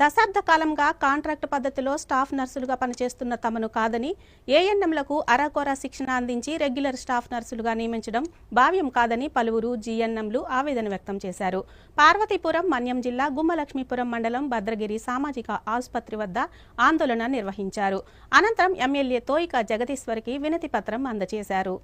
దశాబ్ద కాలంగా కాంట్రాక్ట్ పద్ధతిలో స్టాఫ్ నర్సులుగా పనిచేస్తున్న తమను కాదని ఏఎన్ఎంలకు అరాకొరా శిక్షణ అందించి రెగ్యులర్ స్టాఫ్ నర్సులుగా నియమించడం భావ్యం కాదని పలువురు జీఎన్ఎంలు ఆవేదన వ్యక్తం చేశారు. పార్వతీపురం మన్యం జిల్లా గుమ్మలక్ష్మీపురం మండలం భద్రగిరి సామాజిక ఆసుపత్రి వద్ద ఆందోళన నిర్వహించారు. అనంతరం ఎమ్మెల్యే తోయిక జగదీశ్వరికి వినతి పత్రం అందజేశారు.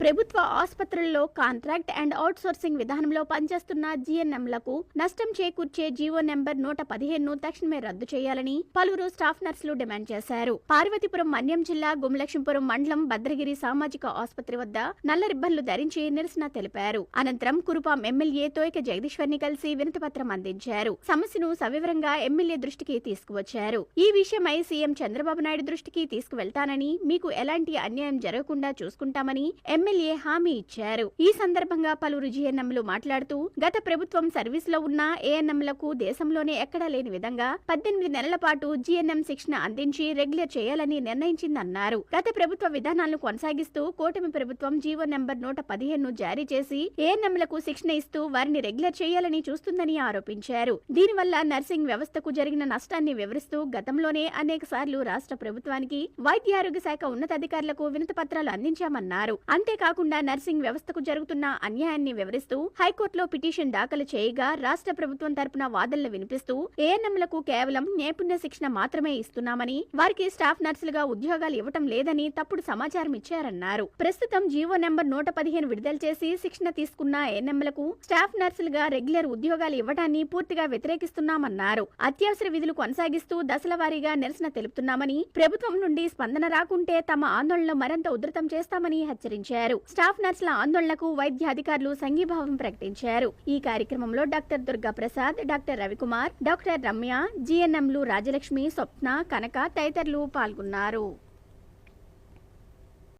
ప్రభుత్వ ఆసుపత్రుల్లో కాంట్రాక్ట్ అండ్ అవుట్సోర్సింగ్ విధానంలో పనిచేస్తున్న జీఎన్ఎంలకు నష్టం చేకూర్చే జీవో నెంబర్ నూట పదిహేను తక్షణమే రద్దు చేయాలని పలువురు స్టాఫ్ నర్సులు డిమాండ్ చేశారు. పార్వతీపురం మన్యం జిల్లా గుమలక్ష్మీపురం మండలం భద్రగిరి సామాజిక ఆసుపత్రి వద్ద నల్ల రిబ్బన్లు ధరించి నిరసన తెలిపారు. అనంతరం కురుపాం ఎమ్మెల్యే తోయక జగదీశ్వర్ని కలిసి వినతిపత్రం అందించారు. సమస్యను సవివరంగా ఎమ్మెల్యే దృష్టికి తీసుకువచ్చారు. ఈ విషయమై సీఎం చంద్రబాబు నాయుడు దృష్టికి తీసుకువెళ్తానని మీకు ఎలాంటి అన్యాయం జరగకుండా చూసుకుంటామని ఎమ్మెల్యే హామీ ఇచ్చారు. ఈ సందర్భంగా పలువురు జీఎన్ఎంలు మాట్లాడుతూ గత ప్రభుత్వం సర్వీసులో ఉన్న ఏఎన్ఎంలకు దేశంలోనే ఎక్కడా లేని విధంగా పద్దెనిమిది నెలల పాటు జీఎన్ఎం శిక్షణ అందించి రెగ్యులర్ చేయాలని నిర్ణయించిందన్నారు. గత ప్రభుత్వ విధానాలను కొనసాగిస్తూ కూటమి ప్రభుత్వం జీవో నెంబర్ నూట పదిహేను జారీ చేసి ఏఎన్ఎంలకు శిక్షణ ఇస్తూ వారిని రెగ్యులర్ చేయాలని చూస్తుందని ఆరోపించారు. దీనివల్ల నర్సింగ్ వ్యవస్థకు జరిగిన నష్టాన్ని వివరిస్తూ గతంలోనే అనేక సార్లు రాష్ట్ర ప్రభుత్వానికి వైద్య ఆరోగ్య శాఖ ఉన్నతాధికారులకు వినతి పత్రాలు అందించామన్నారు అంతేకాకుండా నర్సింగ్ వ్యవస్థకు జరుగుతున్న అన్యాయాన్ని వివరిస్తూ హైకోర్టులో పిటిషన్ దాఖలు చేయగా రాష్ట్ర ప్రభుత్వం తరపున వాదనలు వినిపిస్తూ ఏఎన్ఎంలకు కేవలం నైపుణ్య శిక్షణ మాత్రమే ఇస్తున్నామని వారికి స్టాఫ్ నర్సులుగా ఉద్యోగాలు ఇవ్వటం లేదని తప్పుడు సమాచారం ఇచ్చారన్నారు. ప్రస్తుతం జీవో నెంబర్ నూట పదిహేను విడుదల చేసి శిక్షణ తీసుకున్న ఏఎన్ఎంలకు స్టాఫ్ నర్సులుగా రెగ్యులర్ ఉద్యోగాలు ఇవ్వటాన్ని పూర్తిగా వ్యతిరేకిస్తున్నామన్నారు. అత్యవసర విధులు కొనసాగిస్తూ దశల వారీగా నిరసన తెలుపుతున్నామని ప్రభుత్వం నుండి స్పందన రాకుంటే తమ ఆందోళనలు మరింత ఉధృతం చేస్తామని హెచ్చరించారు. స్టాఫ్ నర్సుల ఆందోళనకు వైద్య అధికారులు సంఘీభావం ప్రకటించారు. ఈ కార్యక్రమంలో doctor Durga Prasad doctor Ravikumar doctor Ramya జిఎన్ఎంలు Rajalakshmi Swapna Kanaka తదితరులు పాల్గొన్నారు.